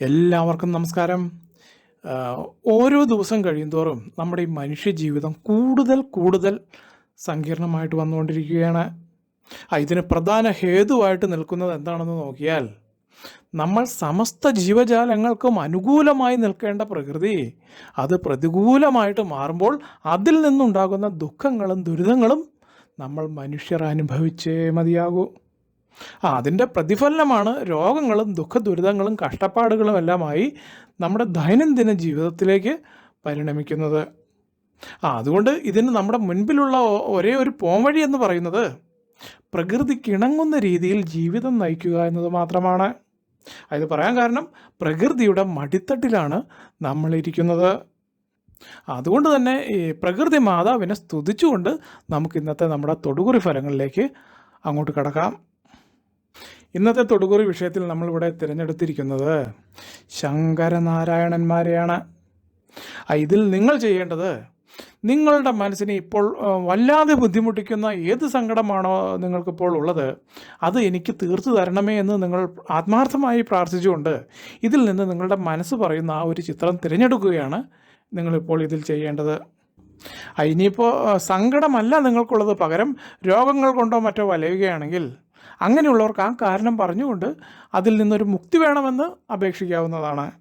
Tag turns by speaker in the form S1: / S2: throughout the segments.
S1: എല്ലാവർക്കും നമസ്കാരം. ഓരോ ദിവസം കഴിയുന്തോറും നമ്മുടെ ഈ മനുഷ്യ ജീവിതം കൂടുതൽ കൂടുതൽ സങ്കീർണമായിട്ട് വന്നുകൊണ്ടിരിക്കുകയാണ്. ഇതിന് പ്രധാന ഹേതുവായിട്ട് നിൽക്കുന്നത് എന്താണെന്ന് നോക്കിയാൽ നമ്മൾ സമസ്ത ജീവജാലങ്ങൾക്കും അനുകൂലമായി നിൽക്കേണ്ട പ്രകൃതി അത് പ്രതികൂലമായിട്ട് മാറുമ്പോൾ അതിൽ നിന്നുണ്ടാകുന്ന ദുഃഖങ്ങളും ദുരിതങ്ങളും നമ്മൾ മനുഷ്യർ അനുഭവിച്ചേ മതിയാകൂ. ആ അതിന്റെ പ്രതിഫലനമാണ് രോഗങ്ങളും ദുഃഖ ദുരിതങ്ങളും കഷ്ടപ്പാടുകളും എല്ലാമായി നമ്മുടെ ദൈനംദിന ജീവിതത്തിലേക്ക് പരിണമിക്കുന്നത്. ആ അതുകൊണ്ട് ഇതിന് നമ്മുടെ മുൻപിലുള്ള ഒരേ ഒരു പോംവഴി എന്ന് പറയുന്നത് പ്രകൃതിക്കിണങ്ങുന്ന രീതിയിൽ ജീവിതം നയിക്കുക എന്നത് മാത്രമാണ്. അത് പറയാൻ കാരണം പ്രകൃതിയുടെ മടിത്തട്ടിലാണ് നമ്മളിരിക്കുന്നത്. അതുകൊണ്ട് തന്നെ ഈ പ്രകൃതി മാതാവിനെ സ്തുതിച്ചുകൊണ്ട് നമുക്ക് ഇന്നത്തെ നമ്മുടെ തൊടുകുറി ഫലങ്ങളിലേക്ക് അങ്ങോട്ട് കടക്കാം. ഇന്നത്തെ തൊടുകുറി വിഷയത്തിൽ നമ്മളിവിടെ തിരഞ്ഞെടുത്തിരിക്കുന്നത് ശങ്കരനാരായണന്മാരെയാണ്. ഇതിൽ നിങ്ങൾ ചെയ്യേണ്ടത് നിങ്ങളുടെ മനസ്സിനെ ഇപ്പോൾ വല്ലാതെ ബുദ്ധിമുട്ടിക്കുന്ന ഏത് സങ്കടമാണോ നിങ്ങൾക്കിപ്പോൾ ഉള്ളത് അത് എനിക്ക് തീർത്തു തരണമേ എന്ന് നിങ്ങൾ ആത്മാർത്ഥമായി പ്രാർത്ഥിച്ചുകൊണ്ട് ഇതിൽ നിന്ന് നിങ്ങളുടെ മനസ്സ് പറയുന്ന ആ ഒരു ചിത്രം തിരഞ്ഞെടുക്കുകയാണ് നിങ്ങളിപ്പോൾ ഇതിൽ ചെയ്യേണ്ടത്. ഇനിയിപ്പോൾ സങ്കടമല്ല നിങ്ങൾക്കുള്ളത്. പകരം രോഗങ്ങൾ കൊണ്ടോ മറ്റോ വലയുകയാണെങ്കിൽ അങ്ങനെയുള്ളവർക്ക് ആ കാരണം പറഞ്ഞുകൊണ്ട് അതിൽ നിന്നൊരു മുക്തി വേണമെന്ന് അപേക്ഷിക്കാവുന്നതാണ്.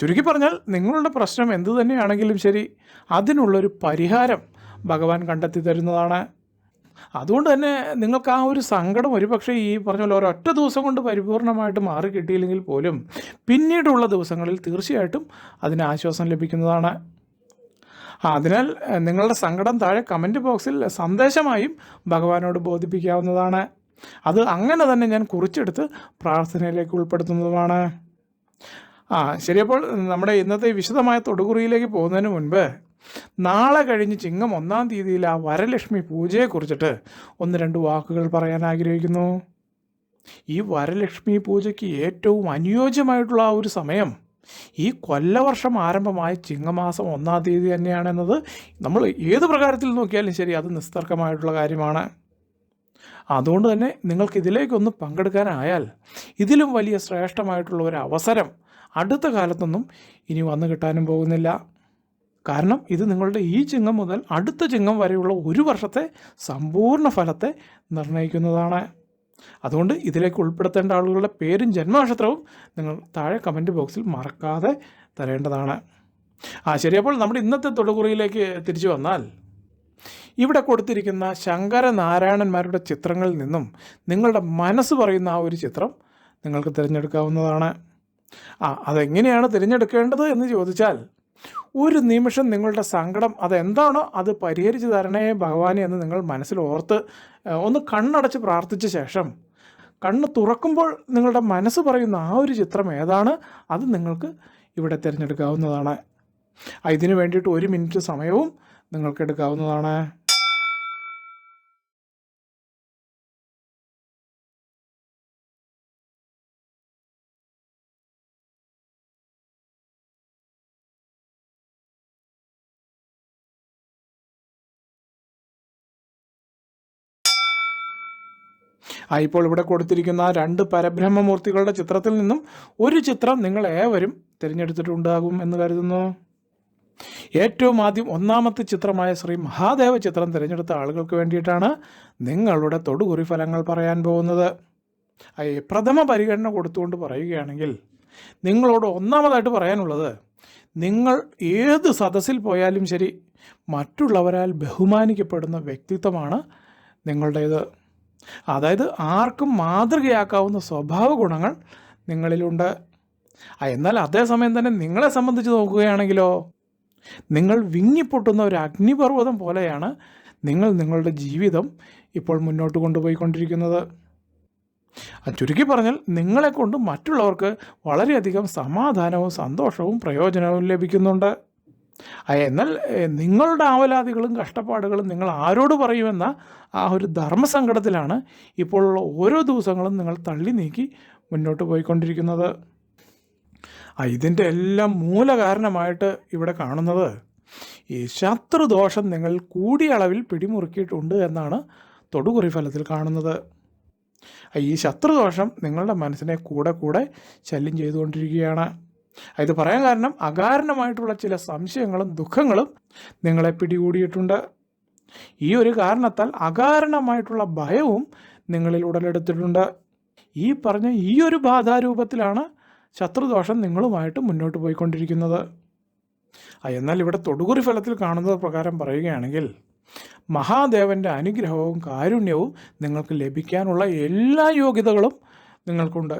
S1: ചുരുക്കി പറഞ്ഞാൽ നിങ്ങളുടെ പ്രശ്നം എന്തു തന്നെയാണെങ്കിലും ശരി അതിനുള്ളൊരു പരിഹാരം ഭഗവാൻ കണ്ടെത്തി തരുന്നതാണ്. അതുകൊണ്ട് തന്നെ നിങ്ങൾക്ക് ആ ഒരു സങ്കടം ഒരുപക്ഷെ ഈ പറഞ്ഞ പോലെ ഒരൊറ്റ ദിവസം കൊണ്ട് പരിപൂർണമായിട്ട് മാറി കിട്ടിയില്ലെങ്കിൽ പോലും പിന്നീടുള്ള ദിവസങ്ങളിൽ തീർച്ചയായിട്ടും അതിന് ആശ്വാസം ലഭിക്കുന്നതാണ്. അതിനാൽ നിങ്ങളുടെ സങ്കടം താഴെ കമന്റ് ബോക്സിൽ സന്ദേശമായും ഭഗവാനോട് ബോധിപ്പിക്കാവുന്നതാണ്. അത് അങ്ങനെ തന്നെ ഞാൻ കുറിച്ചെടുത്ത് പ്രാർത്ഥനയിലേക്ക് ഉൾപ്പെടുത്തുന്നതുമാണ്. ആ ശരിയപ്പോൾ നമ്മുടെ ഇന്നത്തെ വിശദമായ തൊടുകുറിയിലേക്ക് പോകുന്നതിന് മുൻപ് നാളെ കഴിഞ്ഞ് ചിങ്ങം ഒന്നാം തീയതിയിൽ ആ വരലക്ഷ്മി പൂജയെക്കുറിച്ചിട്ട് ഒന്ന് രണ്ട് വാക്കുകൾ പറയാൻ ആഗ്രഹിക്കുന്നു. ഈ വരലക്ഷ്മി പൂജയ്ക്ക് ഏറ്റവും അനുയോജ്യമായിട്ടുള്ള ആ ഒരു സമയം ഈ കൊല്ലവർഷം ആരംഭമായ ചിങ്ങമാസം ഒന്നാം തീയതി തന്നെയാണെന്നത്. നമ്മൾ ഏത് പ്രകാരത്തിൽ നോക്കിയാലും ശരി അത് നിസ്തർക്കമായിട്ടുള്ള കാര്യമാണ്. അതുകൊണ്ട് തന്നെ നിങ്ങൾക്ക് ഇതിലേക്കൊന്ന് പങ്കെടുക്കാനായാൽ ഇതിലും വലിയ ശ്രേഷ്ഠമായിട്ടുള്ള ഒരു അവസരം അടുത്ത കാലത്തൊന്നും ഇനി വന്നു കിട്ടാനും പോകുന്നില്ല. കാരണം ഇത് നിങ്ങളുടെ ഈ ചിങ്ങം മുതൽ അടുത്ത ചിങ്ങം വരെയുള്ള ഒരു വർഷത്തെ സമ്പൂർണ ഫലത്തെ നിർണയിക്കുന്നതാണ്. അതുകൊണ്ട് ഇതിലേക്ക് ഉൾപ്പെടുത്തേണ്ട ആളുകളുടെ പേരും ജന്മനക്ഷത്രവും നിങ്ങൾ താഴെ കമന്റ് ബോക്സിൽ മറക്കാതെ തരേണ്ടതാണ്. ആ ശരി. അപ്പോൾ നമ്മുടെ ഇന്നത്തെ തൊടുകുറിയിലേക്ക് തിരിച്ചു വന്നാൽ ഇവിടെ കൊടുത്തിരിക്കുന്ന ശങ്കരനാരായണന്മാരുടെ ചിത്രങ്ങളിൽ നിന്നും നിങ്ങളുടെ മനസ്സ് പറയുന്ന ആ ഒരു ചിത്രം നിങ്ങൾക്ക് തിരഞ്ഞെടുക്കാവുന്നതാണ്. ആ അതെങ്ങനെയാണ് തിരഞ്ഞെടുക്കേണ്ടത് എന്ന് ചോദിച്ചാൽ ഒരു നിമിഷം നിങ്ങളുടെ സങ്കടം അതെന്താണോ അത് പരിഹരിച്ചു തരണേ ഭഗവാനെ എന്ന് നിങ്ങൾ മനസ്സിൽ ഓർത്ത് ഒന്ന് കണ്ണടച്ച് പ്രാർത്ഥിച്ച ശേഷം കണ്ണ് തുറക്കുമ്പോൾ നിങ്ങളുടെ മനസ്സ് പറയുന്ന ആ ഒരു ചിത്രം ഏതാണ് അത് നിങ്ങൾക്ക് ഇവിടെ തിരഞ്ഞെടുക്കാവുന്നതാണ്. ഇതിനു വേണ്ടിയിട്ട് ഒരു മിനിറ്റ് സമയവും നിങ്ങൾക്ക് എടുക്കാവുന്നതാണ്. ഇപ്പോൾ ഇവിടെ കൊടുത്തിരിക്കുന്ന രണ്ട് പരബ്രഹ്മമൂർത്തികളുടെ ചിത്രത്തിൽ നിന്നും ഒരു ചിത്രം നിങ്ങൾ ഏവരും തിരഞ്ഞെടുത്തിട്ടുണ്ടാകും എന്ന് കരുതുന്നു. ഏറ്റവും ആദ്യം ഒന്നാമത്തെ ചിത്രമായ ശ്രീ മഹാദേവ ചിത്രം തിരഞ്ഞെടുത്ത ആളുകൾക്ക് വേണ്ടിയിട്ടാണ് നിങ്ങളുടെ തൊടുകുറി ഫലങ്ങൾ പറയാൻ പോകുന്നത്. പ്രഥമ പരിഗണന കൊടുത്തുകൊണ്ട് പറയുകയാണെങ്കിൽ നിങ്ങളോട് ഒന്നാമതായിട്ട് പറയാനുള്ളത് നിങ്ങൾ ഏത് സദസ്സിൽ പോയാലും ശരി മറ്റുള്ളവരാൽ ബഹുമാനിക്കപ്പെടുന്ന വ്യക്തിത്വമാണ് നിങ്ങളുടേത്. അതായത് ആർക്കും മാതൃകയാക്കാവുന്ന സ്വഭാവ ഗുണങ്ങൾ നിങ്ങളിലുണ്ട്. എന്നാൽ അതേസമയം തന്നെ നിങ്ങളെ സംബന്ധിച്ച് നോക്കുകയാണെങ്കിലോ നിങ്ങൾ വിങ്ങിപ്പൊട്ടുന്ന ഒരു അഗ്നിപർവതം പോലെയാണ് നിങ്ങൾ നിങ്ങളുടെ ജീവിതം ഇപ്പോൾ മുന്നോട്ട് കൊണ്ടുപോയിക്കൊണ്ടിരിക്കുന്നത്. ചുരുക്കി പറഞ്ഞാൽ നിങ്ങളെക്കൊണ്ട് മറ്റുള്ളവർക്ക് വളരെയധികം സമാധാനവും സന്തോഷവും പ്രയോജനവും ലഭിക്കുന്നുണ്ട്. എന്നാൽ നിങ്ങളുടെ ആവലാതികളും കഷ്ടപ്പാടുകളും നിങ്ങൾ ആരോട് പറയുമെന്ന ആ ഒരു ധർമ്മസങ്കടത്തിലാണ് ഇപ്പോഴുള്ള ഓരോ ദിവസങ്ങളും നിങ്ങൾ തള്ളി നീക്കി മുന്നോട്ട് പോയിക്കൊണ്ടിരിക്കുന്നത്. ഇതിന്റെ എല്ലാം മൂലകാരണമായിട്ട് ഇവിടെ കാണുന്നത് ഈ ശത്രുദോഷം നിങ്ങൾ കൂടിയ അളവിൽ പിടിമുറുക്കിയിട്ടുണ്ട് എന്നാണ് തൊടുകുറി ഫലത്തിൽ കാണുന്നത്. ഈ ശത്രുദോഷം നിങ്ങളുടെ മനസ്സിനെ കൂടെ കൂടെ ശല്യം ചെയ്തുകൊണ്ടിരിക്കുകയാണ്. ഇത് പറയാൻ കാരണം അകാരണമായിട്ടുള്ള ചില സംശയങ്ങളും ദുഃഖങ്ങളും നിങ്ങളെ പിടികൂടിയിട്ടുണ്ട്. ഈ ഒരു കാരണത്താൽ അകാരണമായിട്ടുള്ള ഭയവും നിങ്ങളിൽ ഉടലെടുത്തിട്ടുണ്ട്. ഈ പറഞ്ഞ ഈ ഒരു ബാധാരൂപത്തിലാണ് ശത്രുദോഷം നിങ്ങളുമായിട്ട് മുന്നോട്ട് പോയിക്കൊണ്ടിരിക്കുന്നത്. എന്നാൽ ഇവിടെ തൊടുകുറി ഫലത്തിൽ കാണുന്നത് പ്രകാരം പറയുകയാണെങ്കിൽ മഹാദേവന്റെ അനുഗ്രഹവും കാരുണ്യവും നിങ്ങൾക്ക് ലഭിക്കാനുള്ള എല്ലാ യോഗ്യതകളും നിങ്ങൾക്കുണ്ട്.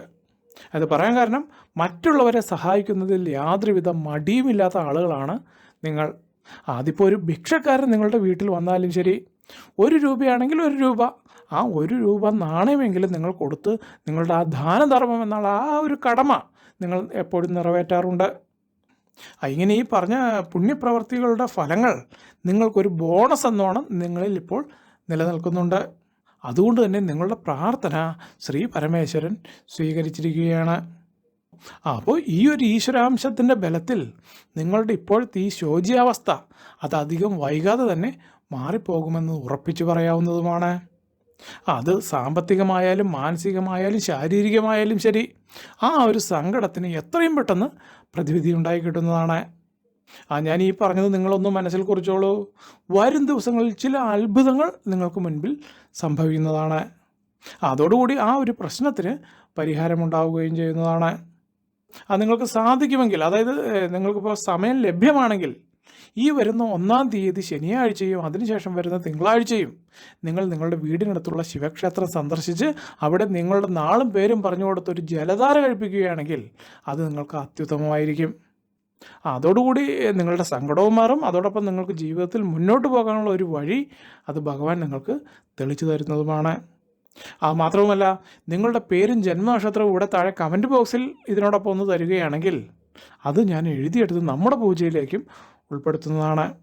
S1: അത് പറയാൻ കാരണം മറ്റുള്ളവരെ സഹായിക്കുന്നതിൽ യാതൊരുവിധ മടിയുമില്ലാത്ത ആളുകളാണ് നിങ്ങൾ. അതിപ്പോൾ ഒരു ഭിക്ഷക്കാരൻ നിങ്ങളുടെ വീട്ടിൽ വന്നാലും ശരി ഒരു രൂപയാണെങ്കിൽ ഒരു രൂപ ആ ഒരു രൂപ നാണയമെങ്കിലും നിങ്ങൾ കൊടുത്ത് നിങ്ങളുടെ ആ ദാനധർമ്മം എന്നുള്ള ആ ഒരു കടമ നിങ്ങൾ എപ്പോഴും നിറവേറ്റാറുണ്ട്. ഇങ്ങനെ ഈ പറഞ്ഞ പുണ്യപ്രവർത്തികളുടെ ഫലങ്ങൾ നിങ്ങൾക്കൊരു ബോണസ് എന്നോണം നിങ്ങളിൽ ഇപ്പോൾ നിലനിൽക്കുന്നുണ്ട്. അതുകൊണ്ട് തന്നെ നിങ്ങളുടെ പ്രാർത്ഥന ശ്രീ പരമേശ്വരൻ സ്വീകരിച്ചിരിക്കുകയാണ്. അപ്പോൾ ഈ ഒരു ഈശ്വരാംശത്തിന്റെ ബലത്തിൽ നിങ്ങളുടെ ഇപ്പോഴത്തെ ഈ ശോചിയാവസ്ഥ അത് അധികം വൈകാതെ തന്നെ മാറിപ്പോകുമെന്ന് ഉറപ്പിച്ചു പറയാവുന്നതുമാണ്. അത് സാമ്പത്തികമായാലും മാനസികമായാലും ശാരീരികമായാലും ശരി ആ ഒരു സങ്കടത്തിന് എത്രയും പെട്ടെന്ന് പ്രതിവിധി ഉണ്ടായി കിട്ടുന്നതാണ്. ആ ഞാൻ ഈ പറഞ്ഞത് നിങ്ങളൊന്ന് മനസ്സിൽ കുറിച്ചോളൂ. വരും ദിവസങ്ങളിൽ ചില അത്ഭുതങ്ങൾ നിങ്ങൾക്ക് മുൻപിൽ സംഭവിക്കുന്നതാണ്. അതോടുകൂടി ആ ഒരു പ്രശ്നത്തിന് പരിഹാരമുണ്ടാവുകയും ചെയ്യുന്നതാണ്. അത് നിങ്ങൾക്ക് സാധിക്കുമെങ്കിൽ അതായത് നിങ്ങൾക്കിപ്പോൾ സമയം ലഭ്യമാണെങ്കിൽ ഈ വരുന്ന ഒന്നാം തീയതി ശനിയാഴ്ചയും അതിനുശേഷം വരുന്ന തിങ്കളാഴ്ചയും നിങ്ങൾ നിങ്ങളുടെ വീടിനടുത്തുള്ള ശിവക്ഷേത്രം സന്ദർശിച്ച് അവിടെ നിങ്ങളുടെ നാളും പേരും പറഞ്ഞു കൊടുത്തൊരു ജലധാര കഴിപ്പിക്കുകയാണെങ്കിൽ അത് നിങ്ങൾക്ക് അത്യുത്തമമായിരിക്കും. അതോടുകൂടി നിങ്ങളുടെ സങ്കടവും മാറും. അതോടൊപ്പം നിങ്ങൾക്ക് ജീവിതത്തിൽ മുന്നോട്ട് പോകാനുള്ള ഒരു വഴി അത് ഭഗവാൻ നിങ്ങൾക്ക് തെളിച്ചു തരുന്നതുമാണ്. ആ മാത്രവുമല്ല നിങ്ങളുടെ പേരും ജന്മനക്ഷത്രവും ഇവിടെ താഴെ കമന്റ് ബോക്സിൽ ഇതിനോടൊപ്പം ഒന്ന് തരികയാണെങ്കിൽ അത് ഞാൻ എഴുതിയെടുത്ത് നമ്മുടെ പൂജയിലേക്കും ഉൾപ്പെടുത്തുന്നതാണ്.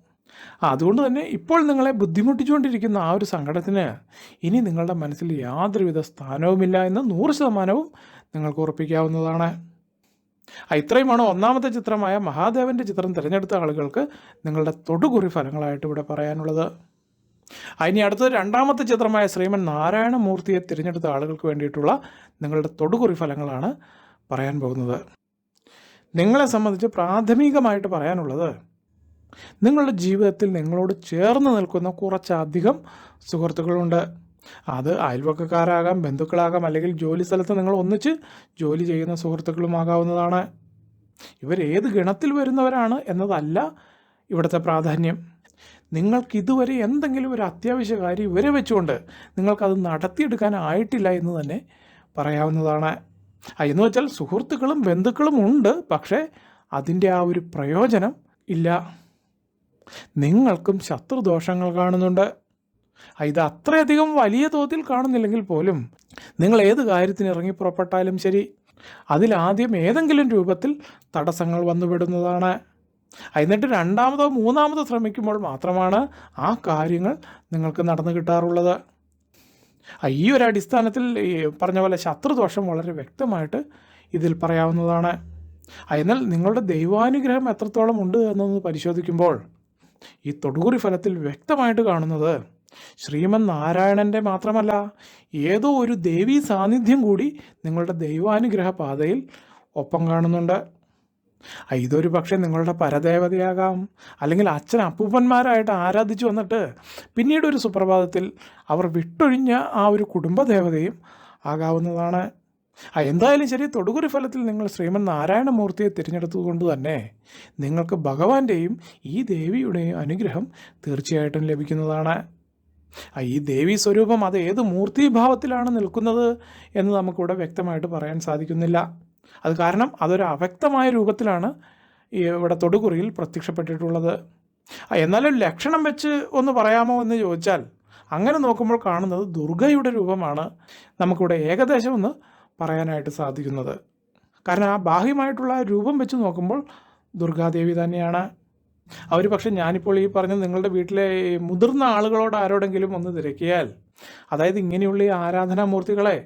S1: അതുകൊണ്ട് തന്നെ ഇപ്പോൾ നിങ്ങളെ ബുദ്ധിമുട്ടിച്ചുകൊണ്ടിരിക്കുന്ന ആ ഒരു സങ്കടത്തിന് ഇനി നിങ്ങളുടെ മനസ്സിൽ യാതൊരുവിധ സ്ഥാനവുമില്ല എന്ന് നൂറ് ശതമാനവും നിങ്ങൾക്ക് ഉറപ്പിക്കാവുന്നതാണ്. ഇത്രയുമാണ് ഒന്നാമത്തെ ചിത്രമായ മഹാദേവന്റെ ചിത്രം തിരഞ്ഞെടുത്ത ആളുകൾക്ക് നിങ്ങളുടെ തൊടുകുറി ഫലങ്ങളായിട്ട് ഇവിടെ പറയാനുള്ളത്. ഇനി അടുത്തത് രണ്ടാമത്തെ ചിത്രമായ ശ്രീമൻ നാരായണമൂർത്തിയെ തിരഞ്ഞെടുത്ത ആളുകൾക്ക് വേണ്ടിയിട്ടുള്ള നിങ്ങളുടെ തൊടുകുറി ഫലങ്ങളാണ് പറയാൻ പോകുന്നത്. നിങ്ങളെ സംബന്ധിച്ച് പ്രാഥമികമായിട്ട് പറയാനുള്ളത് നിങ്ങളുടെ ജീവിതത്തിൽ നിങ്ങളോട് ചേർന്ന് നിൽക്കുന്ന കുറച്ചധികം സുഹൃത്തുക്കളുണ്ട്. അത് അയൽവക്കക്കാരാകാം ബന്ധുക്കളാകാം അല്ലെങ്കിൽ ജോലി സ്ഥലത്ത് നിങ്ങൾ ഒന്നിച്ച് ജോലി ചെയ്യുന്ന സുഹൃത്തുക്കളുമാകാവുന്നതാണ്. ഇവർ ഏത് ഗണത്തിൽ വരുന്നവരാണ് എന്നതല്ല ഇവിടുത്തെ പ്രാധാന്യം. നിങ്ങൾക്ക് ഇതുവരെ എന്തെങ്കിലും ഒരു അത്യാവശ്യ കാര്യം ഇവരെ വെച്ചുകൊണ്ട് നിങ്ങൾക്കത് നടത്തിയെടുക്കാനായിട്ടില്ല എന്ന് തന്നെ പറയാവുന്നതാണ്. എന്ന് വെച്ചാൽ സുഹൃത്തുക്കളും ബന്ധുക്കളും ഉണ്ട് പക്ഷേ അതിന്റെ ആ ഒരു പ്രയോജനം ഇല്ല. നിങ്ങൾക്കും ശത്രുദോഷങ്ങൾ കാണുന്നുണ്ട്. ഇത് അത്രയധികം വലിയ തോതിൽ കാണുന്നില്ലെങ്കിൽ പോലും നിങ്ങൾ ഏത് കാര്യത്തിന് ഇറങ്ങി പുറപ്പെട്ടാലും ശരി അതിലാദ്യം ഏതെങ്കിലും രൂപത്തിൽ തടസ്സങ്ങൾ വന്നുപെടുന്നതാണ് എന്നിട്ട് രണ്ടാമതോ മൂന്നാമതോ ശ്രമിക്കുമ്പോൾ മാത്രമാണ് ആ കാര്യങ്ങൾ നിങ്ങൾക്ക് നടന്നു കിട്ടാറുള്ളത്. ഈ ഒരു അടിസ്ഥാനത്തിൽ ഈ പറഞ്ഞ പോലെ ശത്രുദോഷം വളരെ വ്യക്തമായിട്ട് ഇതിൽ പറയാവുന്നതാണ്. എന്നാൽ നിങ്ങളുടെ ദൈവാനുഗ്രഹം എത്രത്തോളം ഉണ്ട് എന്നൊന്ന് പരിശോധിക്കുമ്പോൾ ഈ തൊടുകുറി ഫലത്തിൽ വ്യക്തമായിട്ട് കാണുന്നത് ശ്രീമൻ നാരായണന്റെ മാത്രമല്ല ഏതോ ഒരു ദേവീ സാന്നിധ്യം കൂടി നിങ്ങളുടെ ദൈവാനുഗ്രഹ പാതയിൽ ഒപ്പം കാണുന്നുണ്ട്. ഇതൊരു പക്ഷേ നിങ്ങളുടെ പരദേവതയാകാം. അല്ലെങ്കിൽ അച്ഛൻ അപ്പൂപ്പന്മാരായിട്ട് ആരാധിച്ചു വന്നിട്ട് പിന്നീട് ഒരു സുപ്രഭാതത്തിൽ അവർ വിട്ടൊഴിഞ്ഞ ആ ഒരു കുടുംബദേവതയും ആകാവുന്നതാണ്. ആ എന്തായാലും ശരി തൊടുകുറി ഫലത്തിൽ നിങ്ങൾ ശ്രീമൻ നാരായണമൂർത്തിയെ തിരഞ്ഞെടുത്തതുകൊണ്ട് തന്നെ നിങ്ങൾക്ക് ഭഗവാന്റെയും ഈ ദേവിയുടെയും അനുഗ്രഹം തീർച്ചയായിട്ടും ലഭിക്കുന്നതാണ്. ഈ ദേവി സ്വരൂപം അത് ഏത് മൂർത്തിഭാവത്തിലാണ് നിൽക്കുന്നത് എന്ന് നമുക്കിവിടെ വ്യക്തമായിട്ട് പറയാൻ സാധിക്കുന്നില്ല. അത് കാരണം അതൊരു അവ്യക്തമായ രൂപത്തിലാണ് ഇവിടെ തൊടുകുറിയിൽ പ്രത്യക്ഷപ്പെട്ടിട്ടുള്ളത്. എന്നാലും ലക്ഷണം വെച്ച് ഒന്ന് പറയാമോ എന്ന് ചോദിച്ചാൽ അങ്ങനെ നോക്കുമ്പോൾ കാണുന്നത് ദുർഗയുടെ രൂപമാണ് നമുക്കിവിടെ ഏകദേശം ഒന്ന് പറയാനായിട്ട് സാധിക്കുന്നത്. കാരണം ആ ബാഹ്യമായിട്ടുള്ള രൂപം വെച്ച് നോക്കുമ്പോൾ ദുർഗാദേവി തന്നെയാണ്. അവർ പക്ഷെ ഞാനിപ്പോൾ ഈ പറഞ്ഞ നിങ്ങളുടെ വീട്ടിലെ മുതിർന്ന ആളുകളോട് ആരോടെങ്കിലും ഒന്ന് തിരക്കിയാൽ അതായത് ഇങ്ങനെയുള്ള ഈ ആരാധനാമൂർത്തികളെ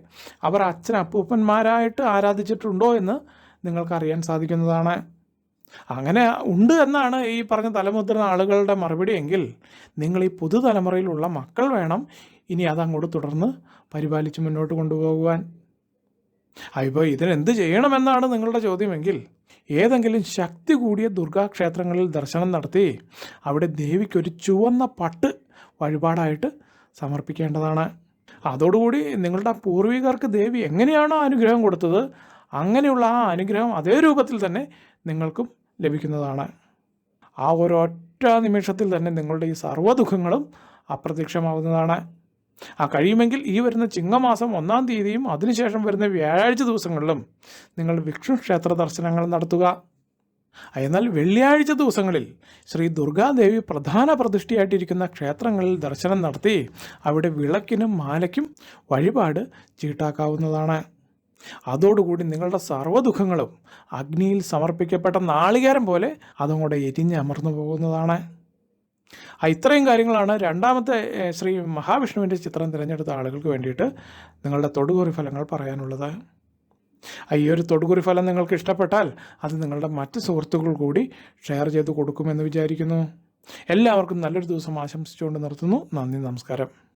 S1: അവർ അച്ഛൻ അപ്പൂപ്പന്മാരായിട്ട് ആരാധിച്ചിട്ടുണ്ടോ എന്ന് നിങ്ങൾക്കറിയാൻ സാധിക്കുന്നതാണ്. അങ്ങനെ ഉണ്ട് എന്നാണ് ഈ പറഞ്ഞ തലമുതിർന്ന ആളുകളുടെ മറുപടി എങ്കിൽ നിങ്ങൾ ഈ പുതുതലമുറയിലുള്ള മക്കൾ വേണം ഇനി അതങ്ങോട്ട് തുടർന്ന് പരിപാലിച്ച് മുന്നോട്ട് കൊണ്ടുപോകുവാൻ. അപ്പോൾ ഇതിനെന്ത് ചെയ്യണമെന്നാണ് നിങ്ങളുടെ ചോദ്യമെങ്കിൽ ഏതെങ്കിലും ശക്തി കൂടിയ ദുർഗാക്ഷേത്രങ്ങളിൽ ദർശനം നടത്തി അവിടെ ദേവിക്കൊരു ചുവന്ന പട്ട് വഴിപാടായിട്ട് സമർപ്പിക്കേണ്ടതാണ്. അതോടുകൂടി നിങ്ങളുടെ പൂർവികർക്ക് ദേവി എങ്ങനെയാണോ അനുഗ്രഹം കൊടുത്തത് അങ്ങനെയുള്ള ആ അനുഗ്രഹം അതേ രൂപത്തിൽ തന്നെ നിങ്ങൾക്കും ലഭിക്കുന്നതാണ്. ആ ഒരൊറ്റ നിമിഷത്തിൽ തന്നെ നിങ്ങളുടെ ഈ സർവ ദുഃഖങ്ങളും അപ്രത്യക്ഷമാവുന്നതാണ്. ആ കഴിയുമെങ്കിൽ ഈ വരുന്ന ചിങ്ങമാസം ഒന്നാം തീയതിയും അതിനുശേഷം വരുന്ന വ്യാഴാഴ്ച ദിവസങ്ങളിലും നിങ്ങൾ വിഷ്ണു ക്ഷേത്ര ദർശനങ്ങൾ നടത്തുക. എന്നാൽ വെള്ളിയാഴ്ച ദിവസങ്ങളിൽ ശ്രീ ദുർഗാദേവി പ്രധാന പ്രതിഷ്ഠയായിട്ടിരിക്കുന്ന ക്ഷേത്രങ്ങളിൽ ദർശനം നടത്തി അവിടെ വിളക്കിനും മാലയ്ക്കും വഴിപാട് ചീട്ടാക്കാവുന്നതാണ്. അതോടുകൂടി നിങ്ങളുടെ സർവദുഃഖങ്ങളും അഗ്നിയിൽ സമർപ്പിക്കപ്പെട്ട നാളികേരം പോലെ അതങ്ങോട്ട് എരിഞ്ഞമർന്നു പോകുന്നതാണ്. ആ ഇത്രയും കാര്യങ്ങളാണ്. രണ്ടാമത്തെ ശ്രീ മഹാവിഷ്ണുവിന്റെ ചിത്രം തിരഞ്ഞെടുത്ത ആളുകൾക്ക് വേണ്ടിയിട്ട് നിങ്ങളുടെ തൊടുകുറി ഫലങ്ങൾ പറയാനുള്ളത്. ഈ ഒരു തൊടുകുറി ഫലം നിങ്ങൾക്ക് ഇഷ്ടപ്പെട്ടാൽ അത് നിങ്ങളുടെ മറ്റ് സുഹൃത്തുക്കൾ കൂടി ഷെയർ ചെയ്ത് കൊടുക്കുമെന്ന് വിചാരിക്കുന്നു. എല്ലാവർക്കും നല്ലൊരു ദിവസം ആശംസിച്ചുകൊണ്ട് നിർത്തുന്നു. നന്ദി നമസ്കാരം.